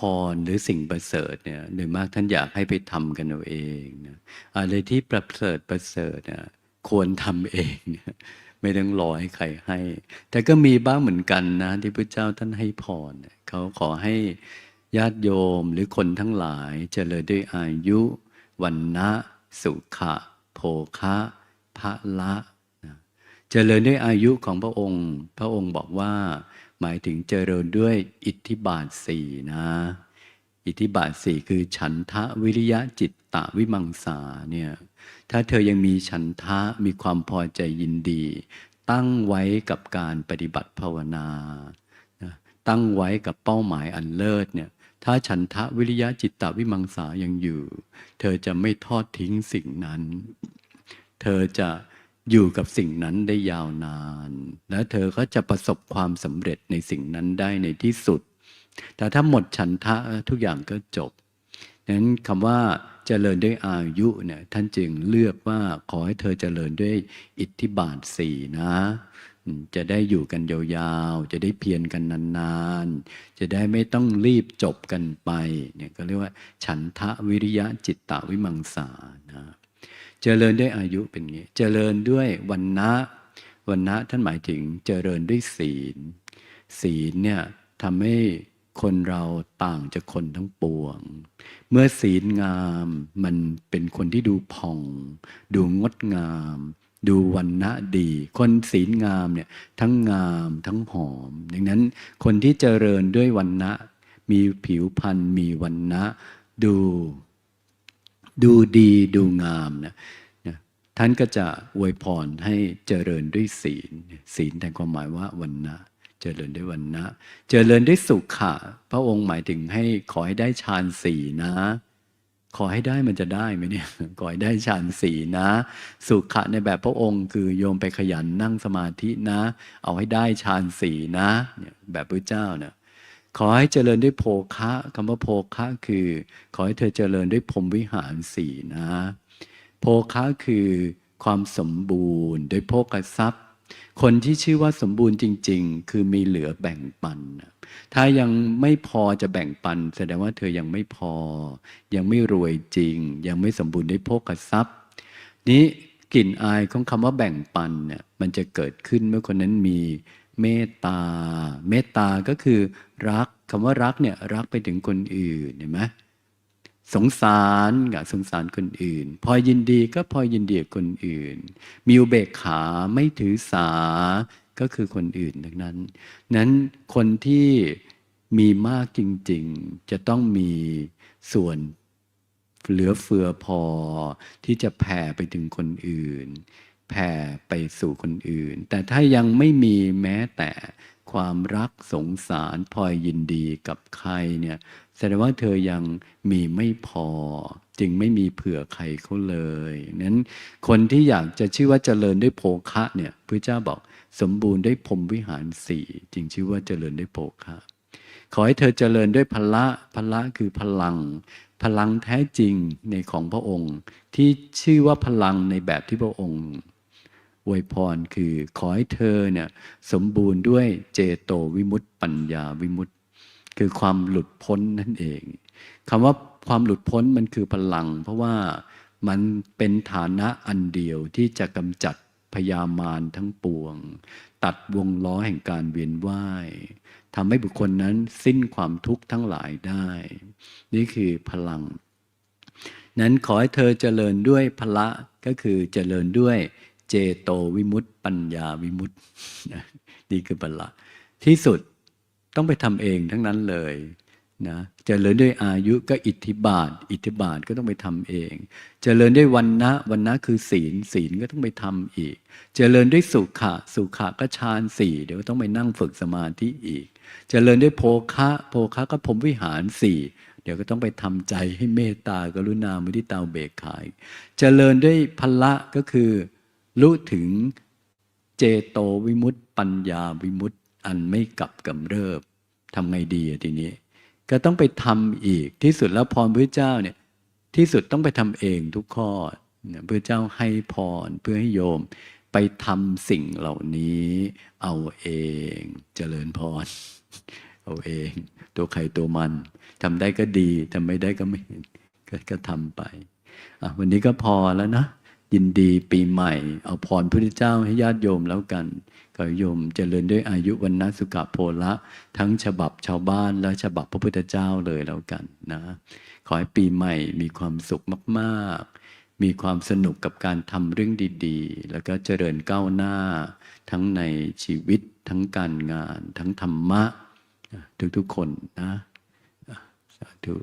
พรหรือสิ่งประเสริฐเนี่ยโดยมากท่านอยากให้ไปทำกันเอาเองนะอะไรที่ประเสริฐประเสริฐเนี่ยควรทำเองเนี่ยไม่ต้องรอให้ใครให้ แต่ก็มีบ้างเหมือนกันนะที่พระเจ้าท่านให้พรเขาขอให้ญาติโยมหรือคนทั้งหลายเจริญด้วยอายุวันนะสุขะ โภคะพระละ เจริญด้วยอายุของพระองค์ พระองค์บอกว่า หมายถึงเจริญด้วยอิทธิบาทสี่นะ อิทธิบาทสี่คือฉันทะวิริยะจิตตะวิมังสาเนี่ยถ้าเธอยังมีฉันทะมีความพอใจยินดี ตั้งไว้กับการปฏิบัติภาวนาตั้งไว้กับเป้าหมายอันเลิศเนี่ยถ้าฉันทะวิริยะจิตตวิมังสายังอยู่ เธอจะไม่ทอดทิ้งสิ่งนั้น เธอจะ อยู่กับสิ่งนั้นได้ยาวนาน และเธอก็จะประสบความสำเร็จในสิ่งนั้นได้ในที่สุด แต่ถ้าหมดฉันทะทุกอย่างก็จบนั้นคำว่าเจริญด้วยอายุเนี่ยท่านจึงเลือกว่าขอให้เธอเจริญด้วยอิทธิบาทสี่นะ จะได้อยู่กันยาวๆ จะได้เพียรกันนานๆ จะได้ไม่ต้องรีบจบกันไปเนี่ยก็เรียกว่า ฉันทะวิริยะจิตตวิมังสานะเจริญด้วยอายุเป็นอย่างนี้เจริญด้วยวันนะวันนะท่านหมายถึงเจริญด้วยศีล ศีลเนี่ยทำให้คนเราต่างจากคนทั้งปวง เมื่อศีลงามมันเป็นคนที่ดูผ่อง ดูงดงาม ดูวันนะดี คนศีลงามเนี่ยทั้งงามทั้งหอม ดังนั้นคนที่เจริญด้วยวันนะมีผิวพรรณมีวันนะดู ดูดีดูงามนะท่านก็จะอวยพรให้เจริญด้วยศีล ศีลแต่ความหมายว่าวันนะเจริญด้วยวันนะ เจริญด้วยสุขะ พระองค์หมายถึงให้ขอให้ได้ฌานสี่นะ ขอให้ได้มันจะได้ไหมเนี่ยขอให้ได้ฌานสี่นะ สุขะในแบบพระองค์ คือโยมไปขยันนั่งสมาธินะ เอาให้ได้ฌานสี่นะเนี่ยแบบพระเจ้าเนี่ยขอให้เจริญด้วยโภคะคำว่าโภคะคือ ขอให้เธอเจริญด้วยพรมวิหารสี่นะ โภคะคือความสมบูรณ์โดยโภคทรัพย์ คนที่ชื่อว่าสมบูรณ์จริง ๆ คือมีเหลือแบ่งปัน ถ้ายังไม่พอจะแบ่งปัน แสดงว่าเธอยังไม่พอ ยังไม่รวยจริง ยังไม่สมบูรณ์ด้วยโภคทรัพย์ นี้กลิ่นอายของคำว่าแบ่งปันเนี่ยมันจะเกิดขึ้นเมื่อคนนั้นมีเมตตา เมตตาก็คือรักคำว่ารักเนี่ยรักไปถึงคนอื่นเห็นไหม สงสารกับสงสารคนอื่น พอยินดีก็พอยินดีกับคนอื่น มีอุเบกขาไม่ถือสาก็คือคนอื่นดังนั้น นั้นคนที่มีมากจริง ๆ จะต้องมีส่วนเหลือเฟือพอที่จะแผ่ไปถึงคนอื่น แผ่ไปสู่คนอื่น แต่ถ้ายังไม่มีแม้แต่ ความรักสงสารพลอยยินดีกับใครเนี่ยแสดงว่าเธอยังมีไม่พอ จึงไม่มีเผื่อใครเขาเลยนั้นคนที่อยากจะชื่อว่าเจริญด้วยโภคะเนี่ยพระเจ้าบอกสมบูรณ์ด้วยพรมวิหารสี่จึงชื่อว่าเจริญด้วยโภคะขอให้เธอเจริญด้วยพละพละคือพลัง พลังแท้จริงในของพระองค์ ที่ชื่อว่าพลังในแบบที่พระองค์ อวยพรคือขอให้เธอเนี่ยสมบูรณ์ด้วยเจโตวิมุตติปัญญาวิมุตติ คือความหลุดพ้นนั่นเองคำว่าความหลุดพ้นมันคือพลัง เพราะว่ามันเป็นฐานะอันเดียวที่จะกำจัดพยามารทั้งปวง ตัดวงล้อแห่งการเวียนว่ายทำให้บุคคลนั้นสิ้นความทุกข์ทั้งหลายได้ นี่คือพลัง นั้นขอให้เธอเจริญด้วยพละก็คือเจริญด้วย เจโตวิมุตติปัญญาวิมุตตินี่คือพละที่สุดต้องไปทำเองทั้งนั้นเลยนะเจริญด้วยอายุก็อิทธิบาท อิทธิบาทก็ต้องไปทำเองเจริญด้วยวันนะวันนะคือศีลศีลก็ต้องไปทำอีก เจริญด้วยสุขะสุขะก็ฌานสี่เดี๋ยวต้องไปนั่งฝึกสมาธิอีก เจริญด้วยโภคะโภคะก็พรหมวิหารสี่เดี๋ยวก็ต้องไปทำใจให้เมตตากรุณามุทิตาเบกขาย เจริญด้วยพละก็คือ รู้ถึงเจโตวิมุตติปัญญาวิมุตติอันไม่กลับกำเริบทำไงดีอะทีนี้ ก็ต้องไปทำอีกที่สุดแล้วพรพระเจ้าเนี่ยที่สุดต้องไปทำเองทุกข้อเนี่ยพระเจ้าให้พรเพื่อให้โยม ไปทำสิ่งเหล่านี้เอาเองเจริญพรเอาเอง ตัวใครตัวมันทำได้ก็ดีทำไม่ได้ก็ไม่ก็ก็ทำไปวันนี้ก็พอแล้วนะ ยินดีปีใหม่ เอาพรพระเจ้าให้ญาติโยมแล้วกันขอโยมเจริญด้วยอายุวันนะสุขะโพละ ทั้งฉบับชาวบ้านและฉบับพระพุทธเจ้าเลยแล้วกันนะ ขอให้ปีใหม่มีความสุขมากๆ มีความสนุกกับการทำเรื่องดีๆ แล้วก็เจริญก้าวหน้า ทั้งในชีวิตทั้งการงาน ทั้งธรรมะ ทุกๆคนนะสาธุ